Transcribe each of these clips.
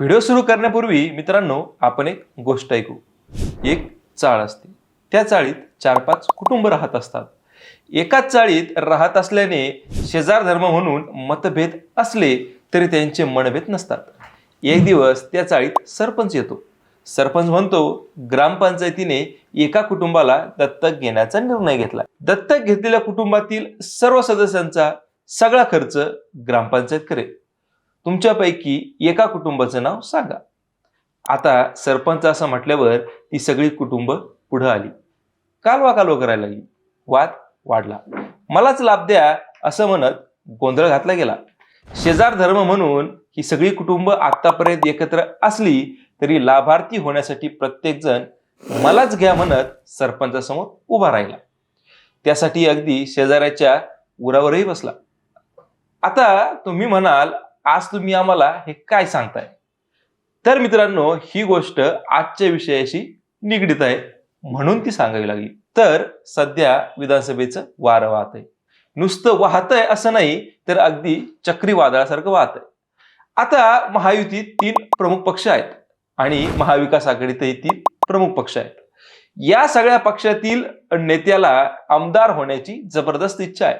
Video सुरू करण्यापूर्वी मित्रांनो आपण एक गोष्ट ऐकू. एक चाळ असते. त्या चाळीत चार पाच कुटुंब राहत असतात. एकाच चाळीत राहत असल्याने शेजार धर्म म्हणून मतभेद असले तरी त्यांचे मनभेद नसतात. एक दिवस त्या चाळीत सरपंच येतो. सरपंच म्हणतो ग्रामपंचायतीने एका कुटुंबाला दत्तक घेण्याचा निर्णय घेतला. दत्तक घेतलेल्या कुटुंबातील सर्व सदस्यांचा सगळा खर्च ग्रामपंचायत करेल. तुमच्यापैकी एका कुटुंबाचं नाव सांगा. आता सरपंच असं म्हटल्यावर ती सगळी कुटुंब पुढं आली. कालवा कालवा करायला लागली. वाद वाढला. मलाच लाभ द्या असं म्हणत गोंधळ घातला गेला. शेजार धर्म म्हणून ही सगळी कुटुंब आतापर्यंत एकत्र असली तरी लाभार्थी होण्यासाठी प्रत्येकजण मलाच घ्या म्हणत सरपंचासमोर उभा राहिला. त्यासाठी अगदी शेजाऱ्याच्या उरावरही बसला. आता तुम्ही म्हणाल आज तुम्ही आम्हाला हे काय सांगताय? तर मित्रांनो ही गोष्ट आजच्या विषयाशी निगडीत आहे म्हणून ती सांगावी लागली. तर सध्या विधानसभेचं वारं वाहत आहे. नुसतं वाहतंय असं नाही तर अगदी चक्रीवादळासारखं वाहत आहे. आता महायुतीत तीन प्रमुख पक्ष आहेत आणि महाविकास आघाडीतही तीन प्रमुख पक्ष आहेत. या सगळ्या पक्षातील नेत्याला आमदार होण्याची जबरदस्त इच्छा आहे.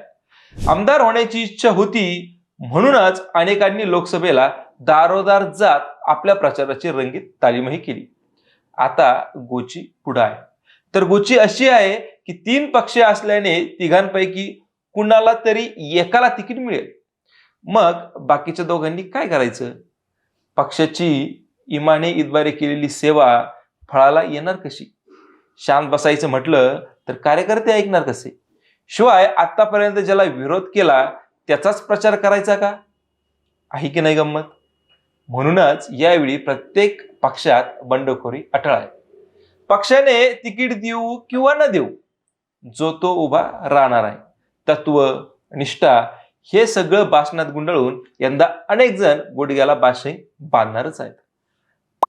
आमदार होण्याची इच्छा होती म्हणूनच अनेकांनी लोकसभेला दारोदार जात आपल्या प्रचाराची रंगीत तालीमही केली. आता गोची पुढं आहे. तर गोची अशी आहे की तीन पक्ष असल्याने तिघांपैकी कुणाला तरी एकाला तिकीट मिळेल. मग बाकीच्या दोघांनी काय करायचं? पक्षाची इमाने इद्वारे केलेली सेवा फळाला येणार कशी? शांत बसायचं म्हटलं तर कार्यकर्ते ऐकणार कसे? शिवाय आतापर्यंत ज्याला विरोध केला त्याचाच प्रचार करायचा का? आहे की नाही गंमत? म्हणूनच यावेळी प्रत्येक पक्षात बंडखोरी अटळ आहे. पक्षाने तिकीट देऊ किंवा न देऊ जो तो उभा राहणार आहे. तत्व निष्ठा हे सगळं भाषणात गुंडाळून यंदा अनेक जण गुडघ्याला भाषण बांधणारच आहेत.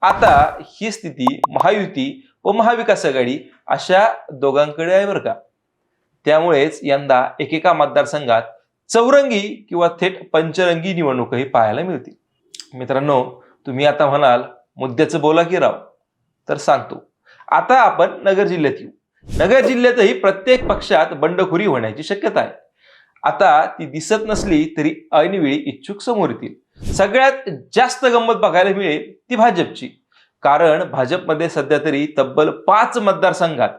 आता ही स्थिती महायुती व महाविकास आघाडी अशा दोघांकडे आहे बरं का? त्यामुळेच यंदा एकेका मतदारसंघात चौरंगी किंवा थेट पंचरंगी निवडणूकही पाहायला मिळतील. मित्रांनो तुम्ही आता म्हणाल मुद्द्याचं बोला की राव. तर सांगतो. आता आपण नगर जिल्ह्यात येऊ. नगर जिल्ह्यातही प्रत्येक पक्षात बंडखोरी होण्याची शक्यता आहे. आता ती दिसत नसली तरी ऐनवेळी इच्छुक समोर येतील. सगळ्यात जास्त गंमत बघायला मिळेल ती भाजपची. कारण भाजपमध्ये सध्या तरी तब्बल पाच मतदारसंघात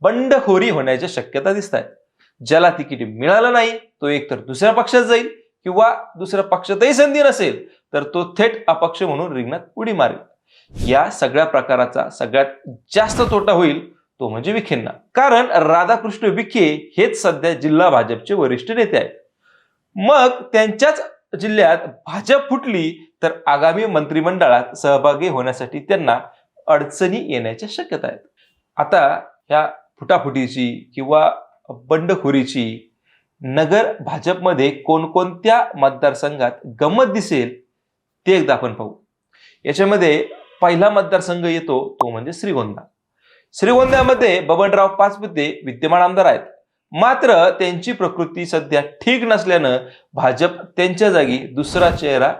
बंडखोरी होण्याच्या शक्यता दिसत आहेत ज्याला तिकीट मिळालं नाही तो एकतर दुसऱ्या पक्षात जाईल किंवा दुसऱ्या पक्षातही संधी नसेल तर तो थेट अपक्ष म्हणून रिंगणात उडी मारेल. या सगळ्या प्रकाराचा सगळ्यात जास्त तोटा होईल तो म्हणजे विखेंना. कारण राधाकृष्ण विखे हेच सध्या जिल्हा भाजपचे वरिष्ठ नेते आहेत. मग त्यांच्याच जिल्ह्यात भाजप फुटली तर आगामी मंत्रिमंडळात सहभागी होण्यासाठी त्यांना अडचणी येण्याच्या शक्यता आहेत. आता ह्या फुटाफुटीची किंवा बंडखोरीची नगर भाजपमध्ये कोणकोणत्या मतदारसंघात गंमत दिसेल ते एकदा आपण पाहू. याच्यामध्ये पहिला मतदारसंघ येतो तो म्हणजे श्रीगोंदा. श्रीगोंद्यामध्ये बबनराव पाचपुते विद्यमान आमदार आहेत. मात्र त्यांची प्रकृती सध्या ठीक नसल्यानं भाजप त्यांच्या जागी दुसरा चेहरा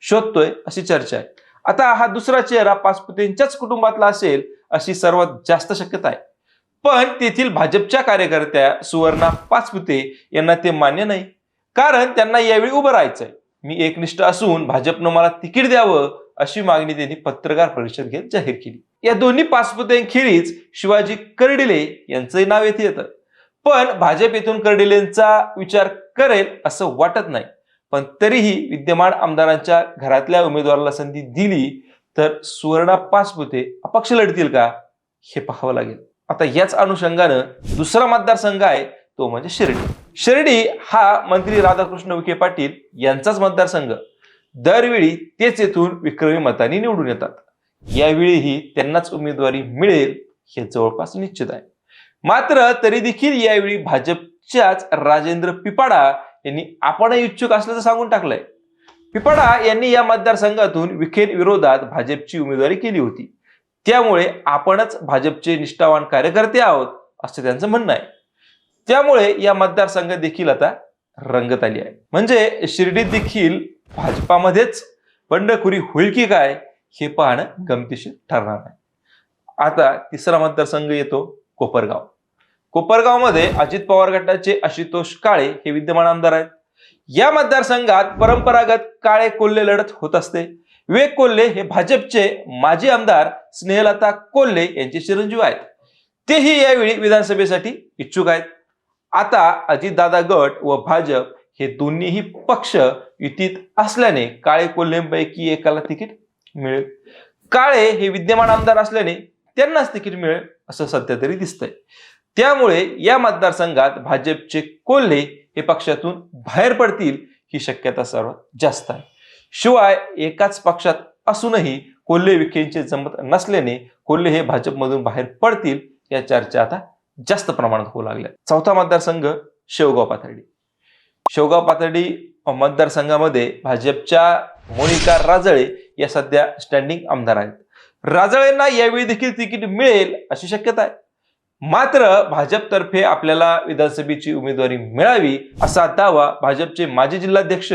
शोधतोय अशी चर्चा आहे. आता हा दुसरा चेहरा पाचपुतेंच्याच कुटुंबातला असेल अशी सर्वात जास्त शक्यता आहे. पण तेथील भाजपच्या कार्यकर्त्या सुवर्णा पाचपुते यांना ते मान्य नाही. कारण त्यांना यावेळी उभं राहायचंय. मी एकनिष्ठ असून भाजपनं मला तिकीट द्यावं अशी मागणी त्यांनी पत्रकार परिषद घेत जाहीर केली. या दोन्ही पाचपुत्यांखेरीज शिवाजी कर्डिले यांचंही नाव येथे येतं. पण भाजप येथून कर्डिलेंचा विचार करेल असं वाटत नाही. पण तरीही विद्यमान आमदारांच्या घरातल्या उमेदवाराला संधी दिली तर सुवर्णा पाचपुते अपक्ष लढतील का हे पाहावं लागेल. आता याच अनुषंगानं दुसरा मतदारसंघ आहे तो म्हणजे शिर्डी. शिर्डी हा मंत्री राधाकृष्ण विखे पाटील यांचाच मतदारसंघ. दरवेळी तेच येथून विक्रमी मतांनी निवडून येतात. यावेळीही त्यांनाच उमेदवारी मिळेल हे जवळपास निश्चित आहे. मात्र तरी देखील यावेळी भाजपच्याच राजेंद्र पिपाडा यांनी आपणही इच्छुक असल्याचं सांगून टाकलंय. पिपाडा यांनी या मतदारसंघातून विखेर विरोधात भाजपची उमेदवारी केली होती. त्यामुळे आपणच भाजपचे निष्ठावान कार्यकर्ते आहोत असं त्यांचं म्हणणं आहे. त्यामुळे या मतदारसंघात देखील आता रंगत आली आहे. म्हणजे शिर्डीत देखील भाजपामध्येच बंडखोरी होईल की काय हे पाहणं गमतीशीर ठरणार आहे आता तिसरा मतदारसंघ येतो कोपरगाव. कोपरगावमध्ये अजित पवार गटाचे आशुतोष काळे हे विद्यमान आमदार आहेत. या मतदारसंघात परंपरागत काळे कोल्हे लढत होत असते. विवेक कोल्हे हे भाजपचे माजी आमदार स्नेहलता कोल्हे यांचे चिरंजीव आहेत. तेही यावेळी विधानसभेसाठी इच्छुक आहेत. आता अजितदादा गट व भाजप हे दोन्हीही पक्ष युतीत असल्याने काळे कोल्हेंपैकी एकाला तिकीट मिळेल. काळे हे विद्यमान आमदार असल्याने त्यांनाच तिकीट मिळेल असं सध्या तरी दिसतंय. त्यामुळे या मतदारसंघात भाजपचे कोल्हे हे पक्षातून बाहेर पडतील ही शक्यता सर्वात जास्त आहे. शिवाय एकाच पक्षात असूनही कोल्हे विखेंचे जमत नसल्याने कोल्हे हे भाजपमधून बाहेर पडतील या चर्चा आता जास्त प्रमाणात होऊ लागल्या. चौथा मतदारसंघ शेवगाव पाथर्डी. शेवगाव पाथर्डी मतदारसंघामध्ये भाजपच्या मोनिका राजळे या सध्या स्टँडिंग आमदार आहेत. राजळेंना यावेळी देखील तिकीट मिळेल अशी शक्यता आहे. मात्र भाजपतर्फे आपल्याला विधानसभेची उमेदवारी मिळावी असा दावा भाजपचे माजी जिल्हाध्यक्ष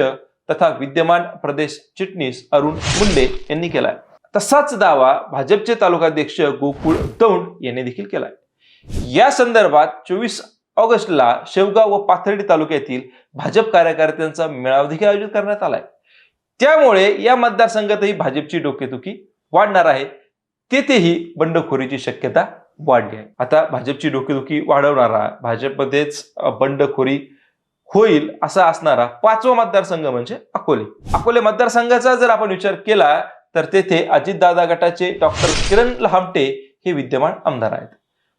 तथा विद्यमान प्रदेश चिटणीस अरुण मुंडे यांनी केलाय. तसाच दावा भाजपचे तालुकाध्यक्ष गोकुळ दौंड यांनी देखील केलाय. या संदर्भात चोवीस ऑगस्टला शेवगाव व पाथर्डी तालुक्यातील भाजप कार्यकर्त्यांचा मेळावा देखील आयोजित करण्यात आलाय. त्यामुळे या मतदारसंघातही भाजपची डोकेदुखी वाढणार आहे. तेथेही बंडखोरीची शक्यता वाढली आहे. आता भाजपची डोकेदुखी वाढवणारा भाजपमध्येच बंडखोरी होईल असा असणारा पाचवा मतदारसंघ म्हणजे अकोले. अकोले मतदारसंघाचा जर आपण विचार केला तर तेथे अजितदादा गटाचे डॉक्टर किरण लहामटे हे विद्यमान आमदार आहेत.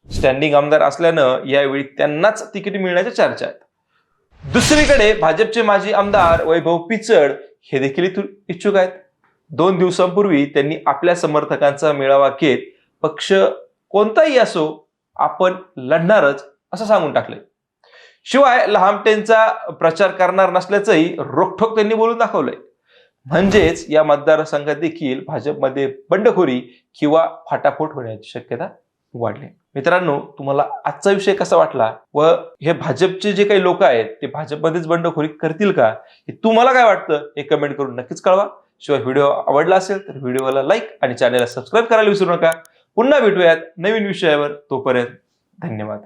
स्टँडिंग आमदार असल्यानं यावेळी त्यांनाच तिकीट मिळण्याच्या चर्चा आहेत. दुसरीकडे भाजपचे माजी आमदार वैभव पिचड हे देखील इथून इच्छुक आहेत. दोन दिवसांपूर्वी त्यांनी आपल्या समर्थकांचा मेळावा घेत पक्ष कोणताही असो आपण लढणारच असं सांगून टाकले शिवाय लहामटेंचा प्रचार करणार नसल्याचंही रोखठोक त्यांनी बोलून दाखवलंय. म्हणजेच या मतदारसंघात देखील भाजपमध्ये बंडखोरी किंवा फाटाफूट होण्याची शक्यता वाढली. मित्रांनो तुम्हाला आजचा विषय कसा वाटला व हे भाजपचे जे काही लोक आहेत ते भाजपमध्येच बंडखोरी करतील का? हे तुम्हाला काय वाटतं? हे कमेंट करून नक्कीच कळवा. शिवाय व्हिडिओ आवडला असेल तर व्हिडिओला लाईक आणि चॅनलला सबस्क्राईब करायला विसरू नका. पुन्हा भेटूयात नवीन विषयावर. तोपर्यंत धन्यवाद.